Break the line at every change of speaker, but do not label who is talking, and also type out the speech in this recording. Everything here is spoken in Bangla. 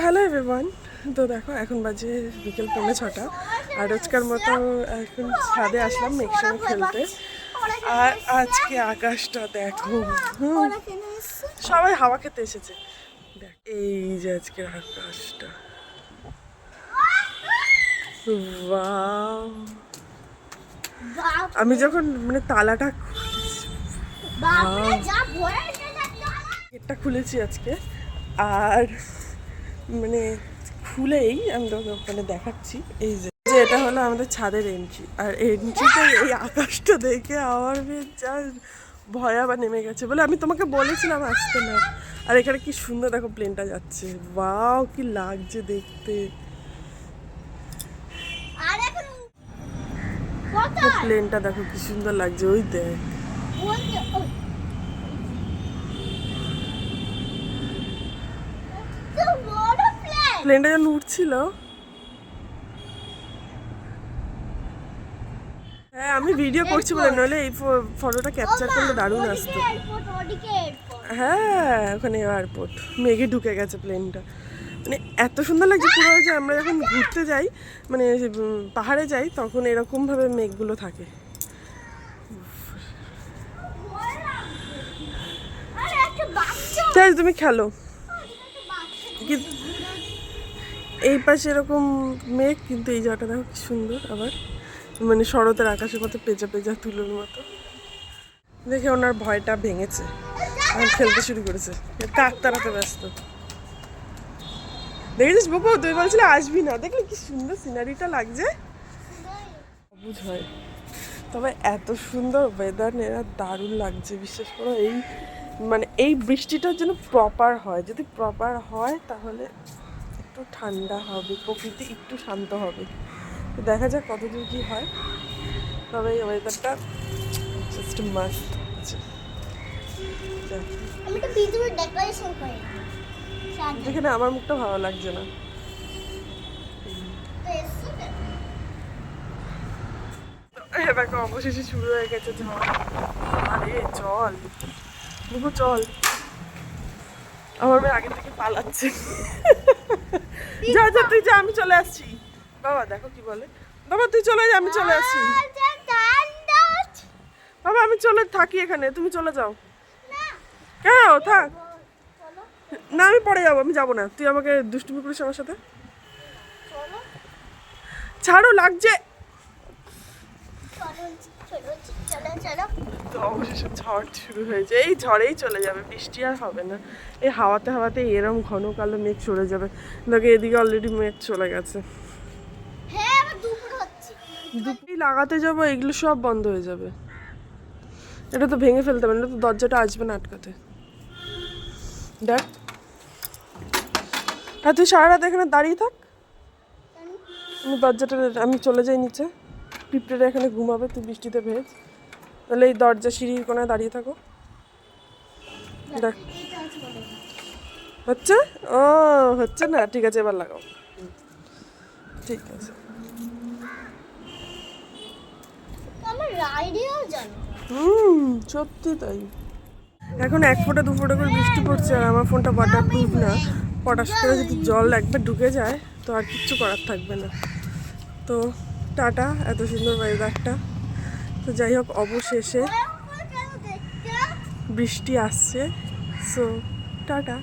ওয়ান তো দেখো এখন বাজে বিকেল পৌনে ছটা। আর রোজকার মতো এখন ছাদে আসলাম মেঘ সঙ্গে খেলতে। আর আজকে আকাশটা দেখো সবাই হাওয়া খেতে এসেছে। দেখ এই যে আজকের আকাশটা! আমি যখন মানে তালাটা গেটটা খুলেছি আজকে। আর মানে খুলেই আমি তোকে মানে দেখাচ্ছি। এই যে যে এটা হলো আমাদের ছাদের এন্ট্রি আর এন্ট্রিতে এই আকাশটা দেখে আমার যা ভয়া বা নেমে গেছে বলে আমি তোমাকে বলেছিলাম আসতে না। আর এখানে কি সুন্দর দেখো প্লেনটা যাচ্ছে। বাও কি লাগছে দেখতে। প্লেনটা দেখো কি সুন্দর লাগছে ওই দেখ। প্লেনটা যখন উঠছিল। হ্যাঁ আমি ভিডিও করছি বলে নইলে এই ফটোটা ক্যাপচার করলে দারুণ আসতো। হ্যাঁ ওখানে এয়ারপোর্ট মেঘে ঢুকে গেছে প্লেনটা মানে এত সুন্দর লাগছে পুরো যে আমরা যখন ঘুরতে যাই মানে পাহাড়ে যাই তখন এরকমভাবে মেঘগুলো থাকে। তুমি খেলো। এই পাশে এরকম মেঘ, কিন্তু এই জায়গাটা দেখো কি সুন্দর আবার। মানে শরতের আকাশের মতো পেঁচা পেঁচা তুলোর মতো। দেখে ওনার ভয়টা ভেঙেছে। এখন খেলতে শুরু করেছে। কাক তাড়াতে ব্যস্ত। দেখেছিস বাবু? তুই বলছিলে আসবি না। দেখলি কি সুন্দর সিনারিটা লাগছে। সবুজ হয়। তবে এত সুন্দর ওয়েদার এরা দারুণ লাগছে বিশেষ করে। এই মানে এই বৃষ্টিটা যেন প্রপার হয়। যদি প্রপার হয়, তাহলে একটু ঠান্ডা হবে প্রকৃতি একটু শান্ত হবে। তো দেখা যাক কতদূর কী হয়। তবে এই ওয়েদারটা জাস্ট মাস্ট আছে। যেখানে আমার মুখটা ভালো লাগছে না। দেখো অবশেষে শুরু হয়ে গেছে ঝড়। আরে চল বুবু চল। আমার মেয়ে আগে থেকে পালাচ্ছে। যা যা, তুই যা, আমি চলে আসছি। বাবা, দেখো কি বলে। বাবা, তুই চলে যা, আমি চলে আসছি। বাবা, আমি চলে থাকি এখানে, তুমি চলে যাও। কেন? থাক। না, আমি পরে যাব, আমি যাব না। তুই আমাকে দুষ্টুমি করিস আমার সাথে? ছাড়ো, লাগছে। অবশেষে ঝড় শুরু হয়েছে এই ঝড়েই চলে যাবে বৃষ্টি আর হবে না। এই হাওয়াতে হাওয়াতে এরম ঘন কালো মেঘ চলে যাবে। দেখো এদিকে অলরেডি মেঘ চলে গেছে।
হ্যাঁ, দুপুর
লাগাতে যাব এগুলো সব বন্ধ হয়ে যাবে। এটা তো ভেঙে ফেলতে হবে না তো দরজাটা আসবে না আটকাতে। দেখ। আর তুই সারা রাত এখানে দাঁড়িয়ে থাক। আমি দরজাটা আমি চলে যাই নিচে। পিঁপড়েরা এখানে ঘুমাবে তুই বৃষ্টিতে ভেজ। তাহলে এই দরজা সিঁড়ির কোনায় দাঁড়িয়ে থাকো। দেখ।
হচ্ছে?
ও হচ্ছে না? ঠিক আছে এবার লাগাও। ঠিক আছে। হুম সত্যি তাই। এখন এক ফোঁটা দু ফোঁটা করে বৃষ্টি পড়ছে আর আমার ফোনটা ওয়াটার প্রুফ না। পটাশ করে যদি জল একবার ঢুকে যায় তো আর কিচ্ছু করার থাকবে না। তো টাটা এত সুন্দর ওয়েদারটা তো যাই হোক অবশেষে বৃষ্টি আসছে। So tata.